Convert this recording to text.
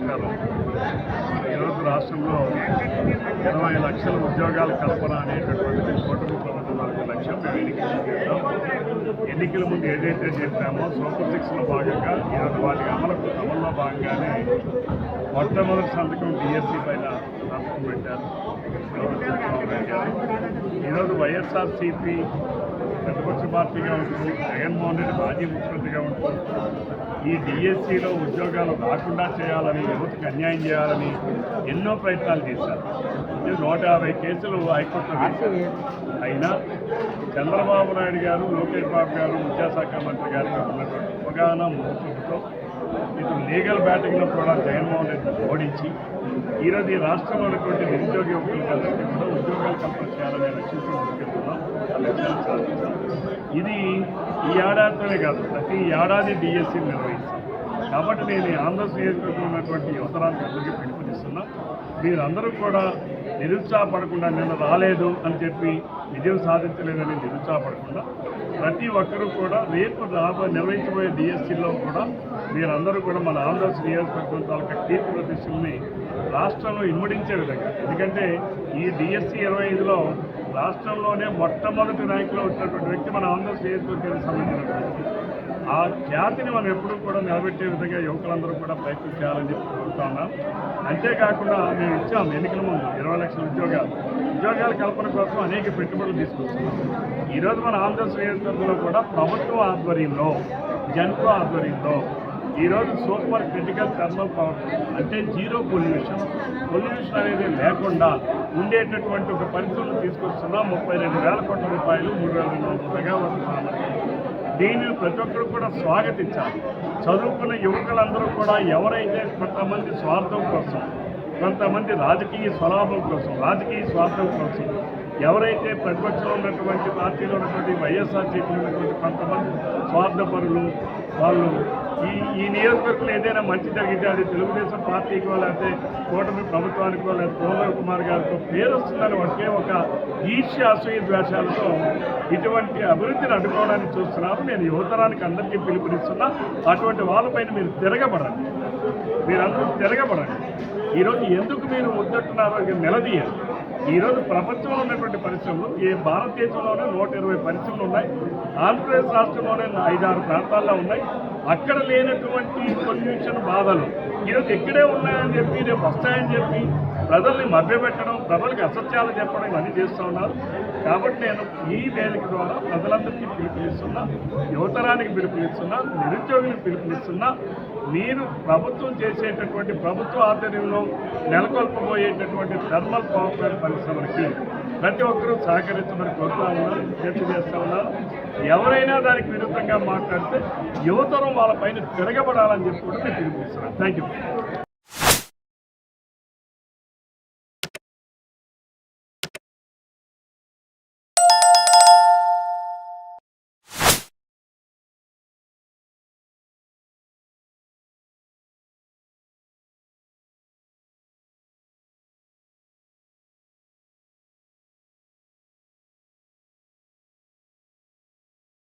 నమస్కారం. ఈరోజు రాష్ట్రంలో ఇరవై లక్షల ఉద్యోగాల కల్పన అనేటటువంటిది కూటమి ప్రభుత్వం లక్ష్యంగా ఎన్నికలు ఎన్నికల ముందు ఏదైతే చెప్పామో సూపర్ సిక్స్లో భాగంగా ఈరోజు వాటి అమలు అమల్లో భాగంగానే మొట్టమొదటి సంతకం డిఎస్సీ పైన సంతకం పెట్టారు. ఈరోజు వైఎస్ఆర్సీపీ ప్రతిపక్ష పార్టీగా ఉంటుంది జగన్మోహన్ రెడ్డి మాజీ ముఖ్యమంత్రిగా ఉంటుంది ఈ డిఎస్సిలో ఉద్యోగాలు రాకుండా చేయాలని యువతకు అన్యాయం చేయాలని ఎన్నో ప్రయత్నాలు చేశారు. ఇది నూట యాభై కేసులు హైకోర్టులో అయినా చంద్రబాబు నాయుడు గారు లోకేష్ బాబు గారు విద్యాశాఖ మంత్రి గారు ఉన్నటువంటి అవగాహన మోసంతో ఇటు లీగల్ బ్యాటింగ్లో కూడా జగన్మోహన్ రెడ్డి ఓడించి ఈరోజు ఈ రాష్ట్రంలో ఉన్నటువంటి నిరుద్యోగ యువకులకు ముందుకెళ్తున్నాం ఇది ఈ ఏడాదితోనే కాదు ప్రతి ఏడాది బీఎస్సీ నిర్వహిస్తాం. కాబట్టి నేను ఈ ఆంధ్రప్రదేశ్ ఉన్నటువంటి యువతరానికి అందరికీ పిలుపునిస్తున్నా మీరందరూ కూడా నిరుత్సాహపడకుండా నిన్న రాలేదు అని చెప్పి విజయం సాధించలేదని నిరుత్సాహపడకుండా ప్రతి ఒక్కరూ కూడా రేపు రాబో నిర్వహించబోయే డిఎస్సీలో కూడా మీరందరూ కూడా మన ఆంధ్రప్రదేశ్ నియోజకవర్గం తాలూకా కీర్తి ప్రతిష్టల్ని రాష్ట్రంలో ఇమ్మడించే విధంగా. ఎందుకంటే ఈ డిఎస్సీ ఇరవై ఐదులో రాష్ట్రంలోనే మొట్టమొదటి ర్యాంకులో వచ్చినటువంటి వ్యక్తి మన ఆంధ్రప్రదేశ్ నియోజకవర్గానికి సంబంధించినటువంటి ఆ ఖ్యాతిని మనం ఎప్పుడూ కూడా నిలబెట్టే విధంగా యువకులందరూ కూడా ప్రయత్నం చేయాలని చెప్పి కోరుతా ఉన్నాం. అంతేకాకుండా మేము ఇచ్చాం ఎన్నికల ముందు ఇరవై లక్షల ఉద్యోగాలు. ఉద్యోగాల కల్పన కోసం అనేక పెట్టుబడులు తీసుకొస్తున్నాం. ఈరోజు మన ఆంధ్రప్రదేశ్ నియోజకవర్గంలో కూడా ప్రభుత్వ ఆధ్వర్యంలో జన్కో ఆధ్వర్యంలో ఈరోజు సూపర్ క్రిటికల్ థర్మల్ పవర్ అంటే జీరో పొల్యూషన్. పొల్యూషన్ అనేది లేకుండా ఉండేటటువంటి ఒక పరిస్థితులు తీసుకొస్తున్నాం ముప్పై రెండు వేల కోట్ల రూపాయలు మూడు వేల రెండు వందల మెగావాట్ల దీనిని ప్రతి ఒక్కరు కూడా స్వాగతించాలి. చదువుకున్న యువకులందరూ కూడా ఎవరైతే కొంతమంది స్వార్థం కోసం కొంతమంది రాజకీయ స్వలాభం కోసం రాజకీయ స్వార్థం కోసం ఎవరైతే ప్రతిపక్షంలో ఉన్నటువంటి పార్టీలో ఉన్నటువంటి వైఎస్ఆర్సీపీలో ఉన్నటువంటి కొంతమంది స్వార్థపరులు వాళ్ళు ఈ ఈ నియోజకవర్గంలో ఏదైనా మంచి జరిగితే అది తెలుగుదేశం పార్టీకో లేకపోతే కూటమి ప్రభుత్వానికో లేకపోతే కోమల్ కుమార్ గారితో పేరు వస్తుందని ఒకే ఒక ఈర్ష్య అసూయ ద్వేషాలతో ఇటువంటి అభివృద్ధిని అడ్డుకోవడానికి చూస్తున్నారు. నేను యువతరానికి అందరికీ పిలుపునిస్తున్నా. అటువంటి వాళ్ళపైన మీరు తిరగబడండి. మీరందరూ తిరగబడండి. ఈరోజు ఎందుకు మీరు ముద్దట్టున్నారో నిలదీయాలి ఈరోజు ప్రపంచంలో ఉన్నటువంటి పరిశ్రమలు ఈ భారతదేశంలోనే నూట ఇరవై పరిశ్రమలు ఉన్నాయి ఆంధ్రప్రదేశ్ రాష్ట్రంలోనే ఐదారు ప్రాంతాల్లో ఉన్నాయి. అక్కడ లేనటువంటి పొల్యూషన్ బాధలు ఈరోజు ఎక్కడే ఉన్నాయని చెప్పి రేపు వస్తాయని చెప్పి ప్రజల్ని మభ్యపెట్టడం ప్రజలకు అసత్యాలు చెప్పడం ఇవన్నీ చేస్తూ ఉన్నారు. కాబట్టి నేను ఈ వేదిక ద్వారా ప్రజలందరికీ పిలుపునిస్తున్నా యువతరానికి పిలుపునిస్తున్నా నిరుద్యోగులకు పిలుపునిస్తున్నా మీరు ప్రభుత్వం చేసేటటువంటి ప్రభుత్వ ఆధ్వర్యంలో నెలకొల్పబోయేటటువంటి థర్మల్ పవర్ ప్లాంట్ పరిశ్రమలకి ప్రతి ఒక్కరూ సహకరించమని కోరుతా ఉన్నారు విజ్ఞప్తి చేస్తూ ఉన్నారు ఎవరైనా దానికి విరుద్ధంగా మాట్లాడితే యువతరం వాళ్ళపైన తిరగబడాలని చెప్పి కూడా నేను పిలుపునిస్తున్నాను థ్యాంక్ యూ